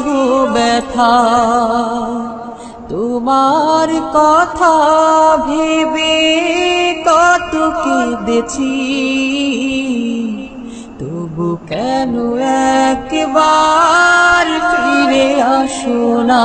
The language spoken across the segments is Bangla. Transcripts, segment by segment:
বিরহ ব্যথা। তোমার কথা ভেবে কত কেঁদেছি। তবু কেন একবার ফিরে আসো না?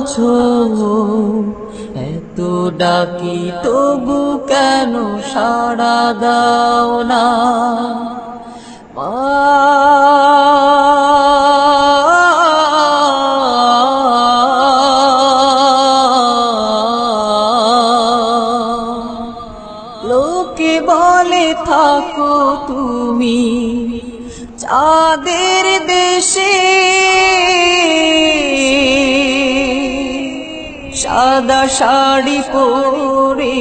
আছো এত ডাকি তবু কেন সাড়া দাও না? লোকে বলে থাকো তুমি চাঁদের দেশে। সাদা শাড়ি পরে